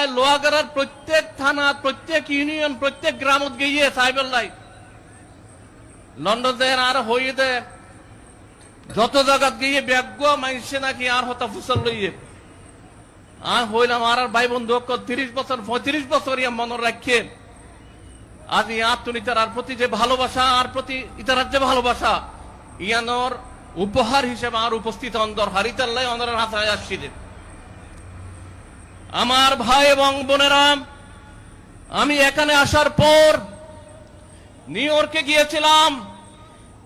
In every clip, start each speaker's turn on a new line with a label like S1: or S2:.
S1: জেলায় লোহাগাড়ার প্রত্যেক থানা, প্রত্যেক ইউনিয়ন, প্রত্যেক গ্রামত গিয়ে সাইবেল্লাই লন্ডন দেন আর হইয়ে দে যত জায়গাত গিয়ে ব্যাগ্য মাইসে নাকি আর হতা ফুসল লইয়ে। আর হইলাম আর ভাই বন্ধু তিরিশ বছর, পঁয়ত্রিশ বছর ইয়া মনে রাখে। আজ ইয়ার তুমি তার প্রতি যে ভালোবাসা, আর প্রতি ইতারার যে ভালোবাসা, ইয়ানোর উপহার হিসেবে আর উপস্থিত অন্দর হারিতাল্লাই অন্দরের হাতায় আসছিলেন আমার ভাই এবং বোনেরা, আমি এখানে আসার পর নিউ ইয়র্কে গিয়েছিলাম।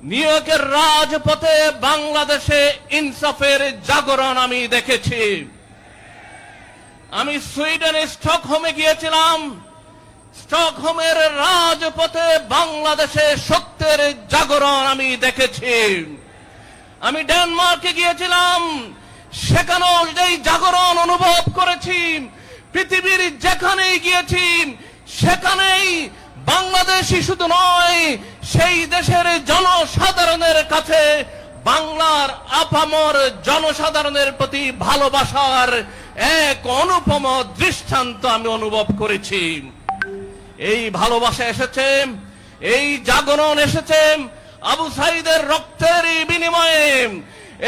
S1: নিউ ইয়র্কের রাজপথে বাংলাদেশে ইনসাফের জাগরণ আমি দেখেছি। আমি সুইডেনে স্টকহোমে গিয়েছিলাম। স্টকহোমের রাজপথে বাংলাদেশে সত্যের জাগরণ আমি দেখেছি। আমি ডেনমার্কে গিয়েছিলাম। সেখানেও এই জাগরণ অনুভব করেছি পৃথিবীর যেখানেই গিয়েছি সেখানেই বাংলাদেশই শুধু নয়, সেই দেশের জনসাধারণের কাছে বাংলার আপামর জনসাধারণের প্রতি ভালোবাসার এক অনুপম দৃষ্টান্ত আমি অনুভব করেছি। এই ভালোবাসা এসেছে, এই জাগরণ এসেছে, আবু সাইদের রক্তের বিনিময়ে।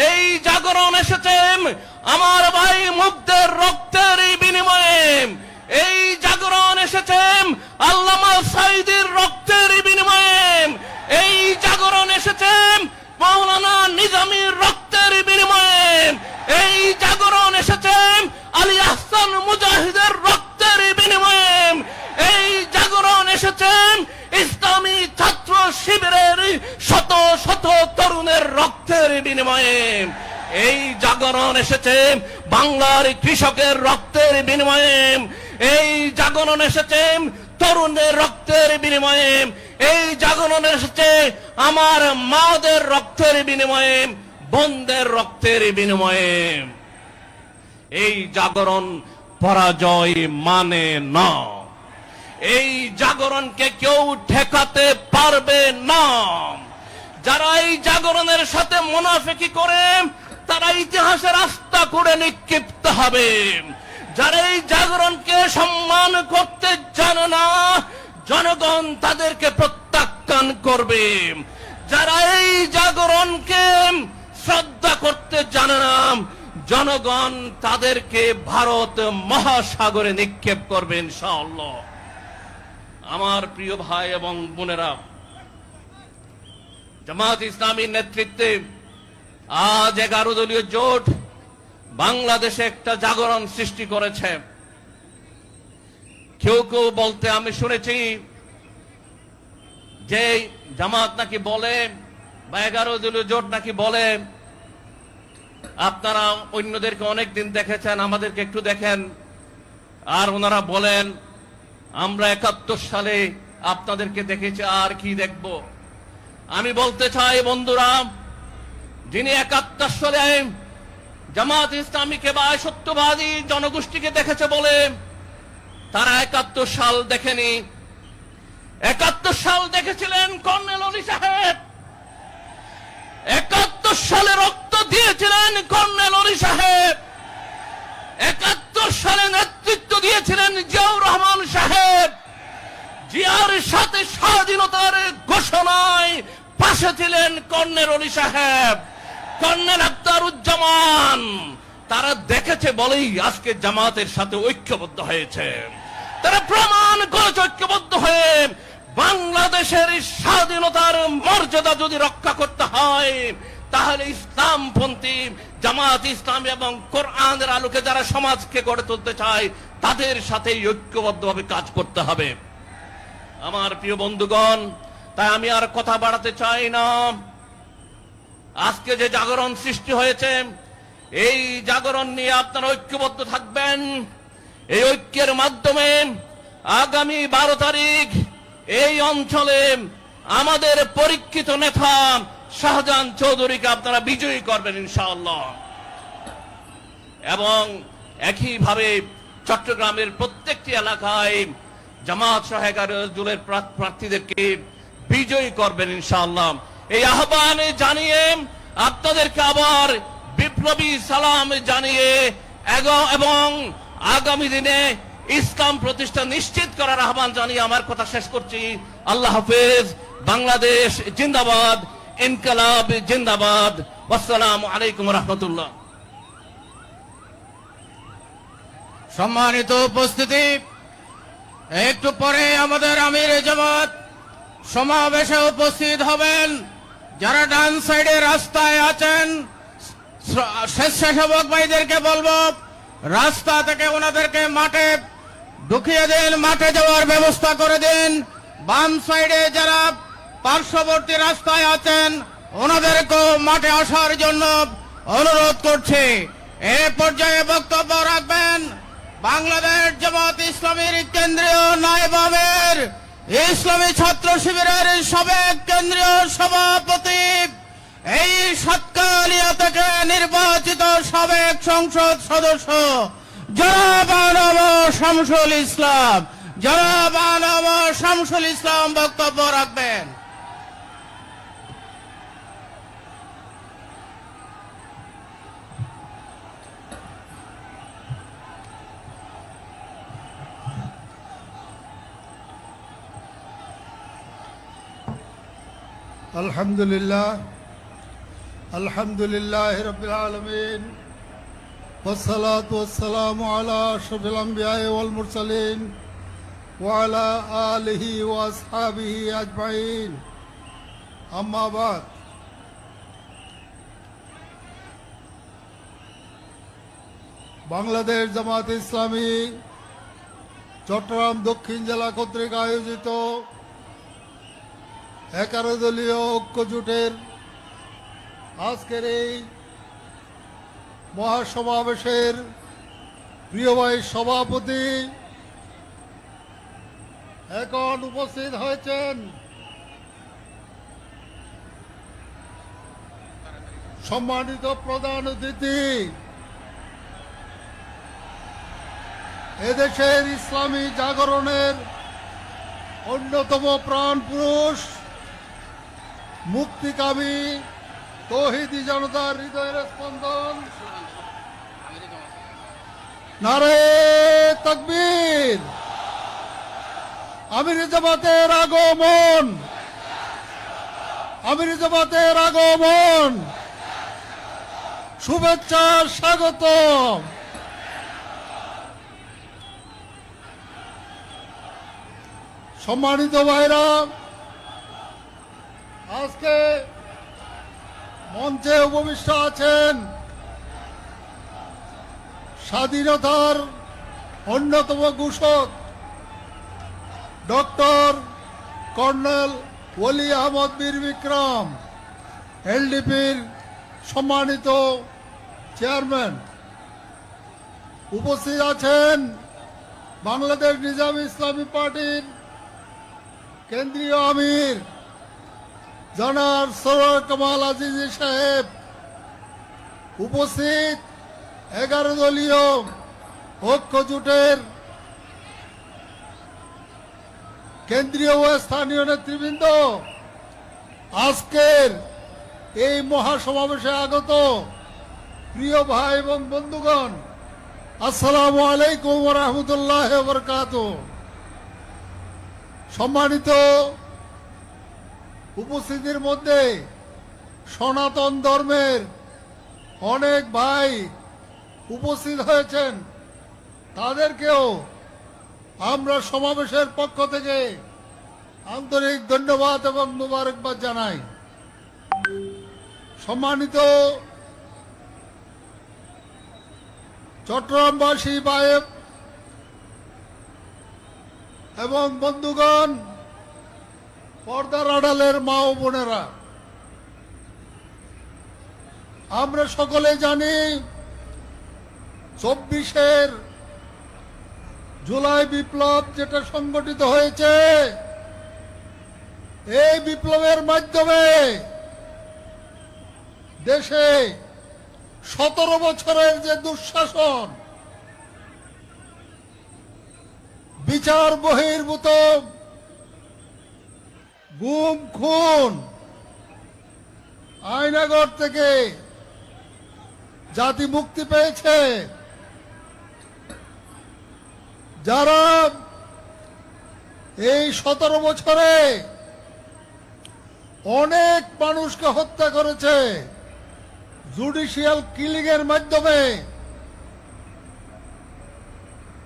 S1: এই জাগরণ এসেছে আমার ভাই মুগ্ধের রক্তের বিনিময়ে এই জাগরণ এসেছে আল্লামা সাইদের রক্তের বিনিময়ে এই জাগরণ এসেছে মৌলানা নিজামীর রক্তের বিনিময়ে এই জাগরণ এসেছে আলী আহসান মুজাহিদের রক্তের বিনিময়ে এই জাগরণ এসেছেন ইসলামী ছাত্র শিবিরের শত শত তরুণের রক্তের বিনিময়ে এই জাগরণ এসেছে। বাংলার কৃষকের রক্তের বিনিময়ে এই জাগরণ এসেছে। তরুণদের রক্তের বিনিময়ে এই জাগরণ এসেছে। আমার মাদের রক্তের বিনিময়ে, বোনদের রক্তের বিনিময়ে। এই জাগরণ পরাজয় মানে না। এই জাগরণকে কেউ ঠেকাতে পারবে না। যারা এই জাগরণের সাথে মুনাফেকি করে, তারা ইতিহাসের আস্থা করে নিক্ষিপ্ত হবে। যারা এই জাগরণকে সম্মান করতে জানে না, জনগণ তাদেরকে প্রত্যাখ্যান করবে। যারা এই জাগরণকে শ্রদ্ধা করতে জানে না, জনগণ তাদেরকে ভারত মহাসাগরে নিক্ষেপ করবে ইনশাআল্লাহ। আমার প্রিয় ভাই এবং বোনেরা জামাত ইসলামীর নেতৃত্বে আজ এগারো দলীয় জোট বাংলাদেশে একটা জাগরণ সৃষ্টি করেছে। কেউ কেউ বলতে আমি শুনেছি যে জামাত নাকি বলে বা এগারো দলীয় জোট নাকি বলে। আপনারা অন্যদেরকে অনেক দিন দেখেছেন, আমাদেরকে একটু দেখেন। আর ওনারা বলেন, আমরা একাত্তর সালে আপনাদেরকে দেখেছি, আর কি দেখব? আমি বলতে চাই, বন্ধুরা, যিনি একাত্তর সালে জামাত ইসলামীকে বা সত্যবাদী জনগোষ্ঠীকে দেখেছে বলে তারা একাত্তর সাল দেখেনি। একাত্তর সাল দেখেছিলেন কর্নেল অলি সাহেব। একাত্তর সালে রক্ত দিয়েছিলেন কর্নেল অলি সাহেব। একাত্তর সালে নেতৃত্ব দিয়েছিলেন জিয়াউর রহমান সাহেব। জিয়ার সাথে স্বাধীনতার ঘোষণায় পাশে ছিলেন কর্নেল অলি সাহেব। কর্নেল আক্তারুজ্জামান তারা দেখেছে বলেই আজকে জামাতের সাথে ঐক্যবদ্ধ হয়েছে। তারা প্রমাণ করেছে ঐক্যবদ্ধ হয়ে বাংলাদেশের স্বাধীনতার মর্যাদা যদি রক্ষা করতে হয়, তাহলে ইসলামপন্থী, জামাত ইসলাম এবং কোরআনের আলোকে যারা সমাজকে গড়ে তুলতে চায়, তাদের সাথে ঐক্যবদ্ধভাবে কাজ করতে হবে। আমার প্রিয় বন্ধুগণ তাই আমি আর কথা বাড়াতে চাই না। আজকে যে জাগরণ সৃষ্টি হয়েছে, এই জাগরণ নিয়ে আপনারা ঐক্যবদ্ধ থাকবেন। এই ঐক্যের মাধ্যমে আগামী বারো তারিখ এই অঞ্চলে আমাদের পরীক্ষিত নেতা শাহজাহান চৌধুরীকে আপনারা বিজয়ী করবেন ইনশাআল্লাহ। এবং একইভাবে চট্টগ্রামের প্রত্যেকটি এলাকায় জামাত সহায়কারের প্রার্থীদেরকে বিজয়ী করবেন ইনশাআল্লাহ। এই আহ্বানে জানিয়ে আপনাদেরকে আবার বিপ্লবী সালাম জানিয়ে এবং আগামী দিনে ইসলাম প্রতিষ্ঠা নিশ্চিত করার আহ্বান জানিয়ে আমার কথা শেষ করছি। আল্লাহ হাফেজ। বাংলাদেশ জিন্দাবাদ, ইনকালাব জিন্দাবাদ। আসসালামু আলাইকুম রহমতুল্লাহ।
S2: সম্মানিত উপস্থিতি, একটু পরে আমাদের আমির জামাত সমাবেশে উপস্থিত হবেন যারা ডান সাইডে রাস্তায় আছেন। স্বেচ্ছাসেবক ভাইদেরকে বলব, রাস্তা থেকে ওনাদেরকে মাঠে ঢুকিয়ে দিন, মাঠে যাওয়ার ব্যবস্থা করে দিন। বাম সাইডে যারা পার্শ্ববর্তী রাস্তায় আছেন, ওনাদেরকেও মাঠে আসার জন্য অনুরোধ করছে। এ পর্যায়ে বক্তব্য রাখবেন বাংলাদেশ জামাত ইসলামীর কেন্দ্রীয় নায়েব ইসলামী ছাত্র শিবিরের সাবেক কেন্দ্রীয় সভাপতি। এই সৎকালিয়া থেকে নির্বাচিত সাবেক সংসদ সদস্য জনাব বানব শামসুল ইসলাম। জনাব বানব শামসুল ইসলাম বক্তব্য রাখবেন।
S3: الحمد لله الحمد لله رب العالمين والصلاة والسلام على أشرف الأنبياء والمرسلين وعلى آله وأصحابه أجمعين أما بعد বাংলাদেশ জামাত ইসলামী চট্টগ্রাম দক্ষিণ জেলা কর্তৃক আয়োজিত এগারো দলীয় ঐক্য জোটের আজকের এই মহাসমাবেশের প্রিয় ভাই সভাপতি এখন উপস্থিত হয়েছেন সম্মানিত প্রধান অতিথি। এদেশের ইসলামী জাগরণের অন্যতম প্রাণ পুরুষ মুক্তিকামী তৌহিদি জনতার হৃদয়ের স্পন্দন। নারে তকবীর। আমির জামাতের আগমন। আমির জামাতের আগমন। শুভেচ্ছা স্বাগত সম্মানিত ভাইরা আজকে মঞ্চে উপবিষ্ট আছেন স্বাধীনতার অন্যতম ঘোষক ডক্টর কর্নেল ওলি আহমদ বীর বিক্রম, এলডিপির সম্মানিত চেয়ারম্যান। উপস্থিত আছেন বাংলাদেশ নিজাম ইসলামী পার্টির কেন্দ্রীয় আমির জনাব সরোয়ার কামাল আজিজি সাহেব উপস্থিত এগারো দলীয় ঐক্য জোটের কেন্দ্রীয় ও স্থানীয় নেতৃবৃন্দ, আজকের এই মহাসমাবেশে আগত প্রিয় ভাই এবং বন্ধুগণ, আসসালামু আলাইকুম রহমতুল্লাহ বরকাত সম্মানিত উপস্থিতির মধ্যে সনাতন ধর্মের অনেক ভাই উপস্থিত হয়েছেন। তাদেরকেও আমরা সমাবেশের পক্ষ থেকে আন্তরিক ধন্যবাদ এবং মুবারকবাদ জানাই। সম্মানিত চট্টগ্রামবাসী বায়েব এবং বন্ধুগণ পর্দার আড়ালের মা ও বোনেরা, আমরা সকলে জানি চব্বিশের জুলাই বিপ্লব যেটা সংগঠিত হয়েছে, এই বিপ্লবের মাধ্যমে দেশে সতেরো বছরের যে দুঃশাসন, বিচার বহির্ভূত গুম খুন। আয়নাগর থেকে জাতি মুক্তি পেয়েছে। যারা এই সতেরো বছরে অনেক মানুষকে হত্যা করেছে, জুডিশিয়াল কিলিং এর মাধ্যমে,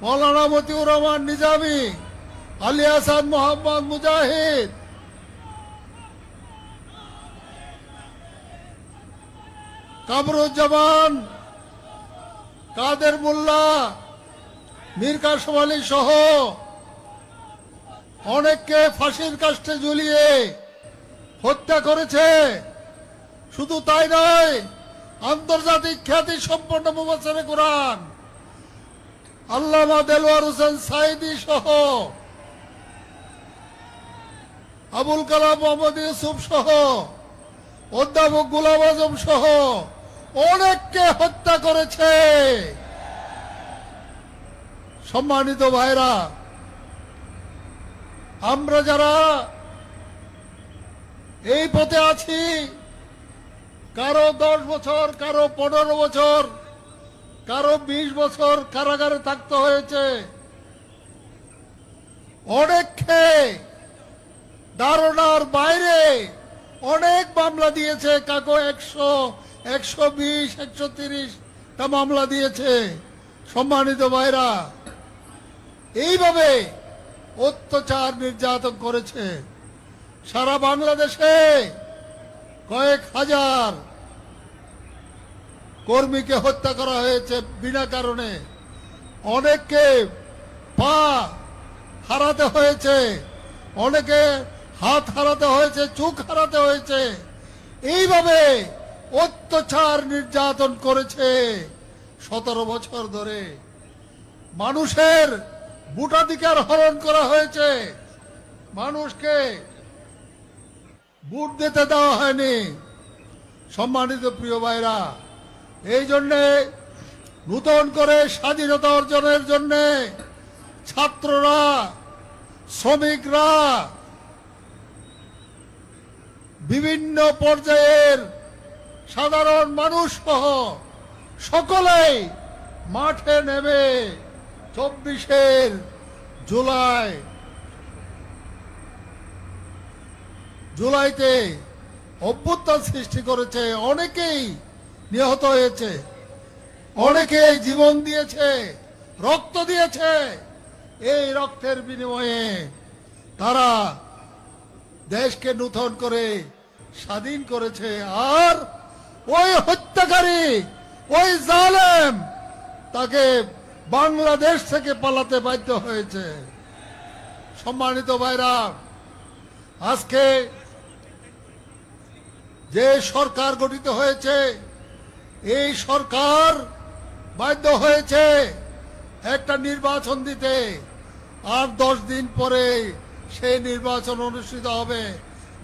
S3: মৌলানা মতিউর রহমান নিজামী, আলী হাসান মোহাম্মদ মুজাহিদ কামরুজ্জামান, কাদের মোল্লা মীর কাসম আলী সহ অনেককে ফাঁসির কাষ্টে ঝুলিয়ে হত্যা করেছে। শুধু তাই নয়, আন্তর্জাতিক খ্যাতি সম্পন্ন মুবাসরে কোরআন, আল্লামা দেলোয়ার হোসেন সাইদি সহ আবুল কালাম মোহাম্মদ ইউসুফ সহ অধ্যাপক গুলাম আজম সহ অনেককে হত্যা করেছে। সম্মানিত ভাইরা, আমরা যারা এই পথে আছি, কারও দশ বছর, কারও পনেরো বছর, কারও বিশ বছর কারাগারে থাকতে হয়েছে। অনেককে ধারণার বাইরে অনেক মামলা দিয়েছে, কাকো একশো একশো বিশ, একশো তিরিশ টা মামলা দিয়েছে সম্মানিত ভাইরা। এইভাবে অত্যাচার নির্যাতন করেছে সারা বাংলাদেশে কয়েক হাজার কর্মীকে হত্যা করা হয়েছে বিনা কারণে। অনেককে পা হারাতে হয়েছে, অনেকে হাত হারাতে হয়েছে, চোখ হারাতে হয়েছে। এইভাবে অত্যাচার নির্যাতন করেছে সতেরো বছর ধরে। মানুষের ভোটাধিকার হরণ করা হয়েছে। মানুষকে ভোট দিতে দেওয়া হয়নি। সম্মানিত প্রিয় ভাইরা, এই জন্যে নূতন করে স্বাধীনতা অর্জনের জন্যে ছাত্ররা, শ্রমিকরা, বিভিন্ন পর্যায়ের সাধারণ মানুষ সহ সকলেই মাঠে নেমে চব্বিশের জুলাই, জুলাইতে অভ্যুত্থান সৃষ্টি করেছে, অনেকেই নিহত হয়েছে, অনেকেই জীবন দিয়েছে, রক্ত দিয়েছে। এই রক্তের বিনিময়ে তারা দেশকে নূতন করে স্বাধীন করেছে। আর ওই হত্যাকারী, ওই জালেম, তাকে বাংলাদেশ থেকে পালাতে বাধ্য হয়েছে। সম্মানিত ভাইরা, আজকে যে সরকার গঠিত হয়েছে, এই সরকার বাধ্য হয়েছে একটা নির্বাচন দিতে। আর দশ দিন পরে সেই নির্বাচন অনুষ্ঠিত হবে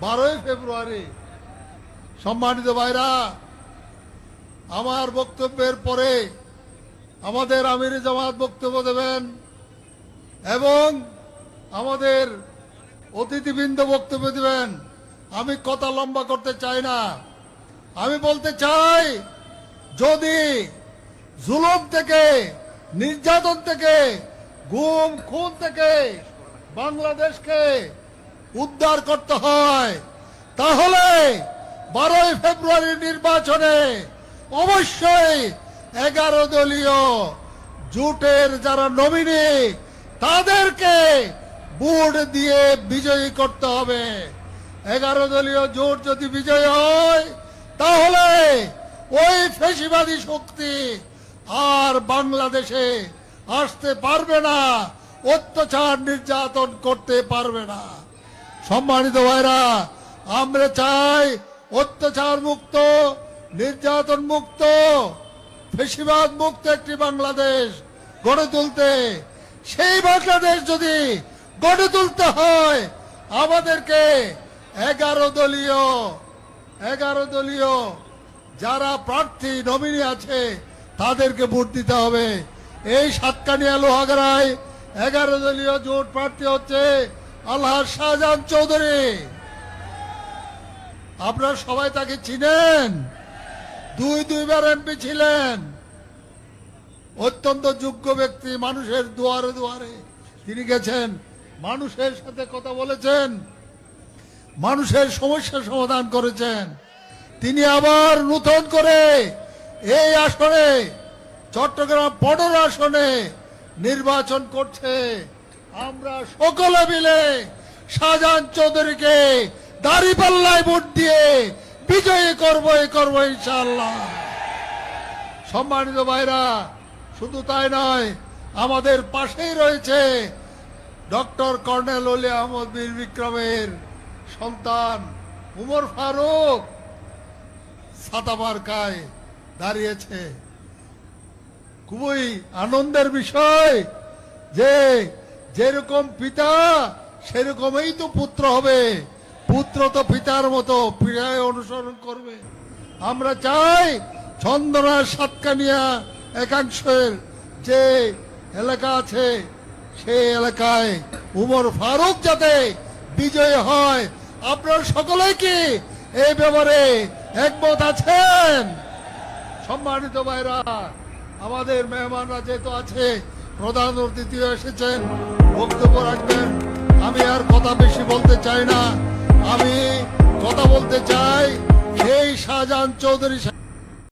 S3: বারোই ফেব্রুয়ারি। সম্মানিত ভাইরা আমার বক্তব্যের পরে আমাদের আমির জামাত বক্তব্য দেবেন এবং আমাদের অতিথিবৃন্দ বক্তব্য দেবেন। আমি কথা লম্বা করতে চাই না। আমি বলতে চাই, যদি জুলুম থেকে, নির্যাতন থেকে, গুম, খুন থেকে বাংলাদেশকে উদ্ধার করতে হয়, তাহলে বারোই ফেব্রুয়ারি নির্বাচনে অবশ্যই এগারো দলীয় জোটের যারা নমিনি তাদেরকে বুট দিয়ে বিজয়ী করতে হবে। এগারো দলীয় জোট যদি বিজয়ী হয়, তাহলে ওই ফেসিবাদী শক্তি আর বাংলাদেশে আসতে পারবে না, অত্যাচার নির্যাতন করতে পারবে না। সম্মানিত ভাইরা, আমরা চাই অত্যাচার মুক্ত নির্যাতন মুক্ত, ফেসিবাদ মুক্ত একটি বাংলাদেশ গড়ে তুলতে। সেই বাংলাদেশ যদি গড়ে তুলতে হয়, আমাদেরকে এগারো দলীয় এগারো দলীয় যারা প্রার্থী নমিনি আছে, তাদেরকে ভোট দিতে হবে। এই সাতকানিয়া লোহাগড়ায় এগারো দলীয় জোট প্রার্থী হচ্ছে আল্লাহ শাহজাহান চৌধুরী। আপনারা সবাই তাকে চিনেন? দুই দুইবার এমপি ছিলেন। অত্যন্ত যোগ্য ব্যক্তি, মানুষের দুয়ারে দুয়ারে। তিনি গেছেন, মানুষের সাথে কথা বলেছেন, মানুষের সমস্যা সমাধান করেছেন। তিনি আবার নূতন করে এই আসনে, চট্টগ্রাম পনেরো আসনে নির্বাচন করছে। আমরা সকলে মিলে শাহজাহান চৌধুরীকে দাড়িপাল্লায় ভোট দিয়ে বিজয়ী করব করব ইনশাল্লাহ সম্মানিত ভাইরা, শুধু তাই নয়, আমাদের পাশেই রয়েছে ডক্টর কর্নেল অলি আহমদ বীর বিক্রমের সন্তান উমর ফারুক। সাতাবারকায় দাঁড়িয়েছে। খুবই আনন্দের বিষয় যে যেরকম পিতা, সেরকমই তো পুত্র হবে। পুত্র তো পিতার মতো পিতায় অনুসরণ করবে। আমরা চাই চন্দনা সাতকানিয়া একাংশের যে এলাকা আছে, সেই এলাকায় উমর ফারুক যাতে বিজয় হয়। আপনার সকলেই কি এই ব্যাপারে একমত আছেন? সম্মানিত ভাইরা, আমাদের মেহমানরা যেহেতু আছে, প্রধান অতিথিও এসেছেন, বক্তব্য রাখবেন। আমি আর কথা বেশি বলতে চাই না। আমি কথা বলতে চাই সেই শাহজাহান চৌধুরী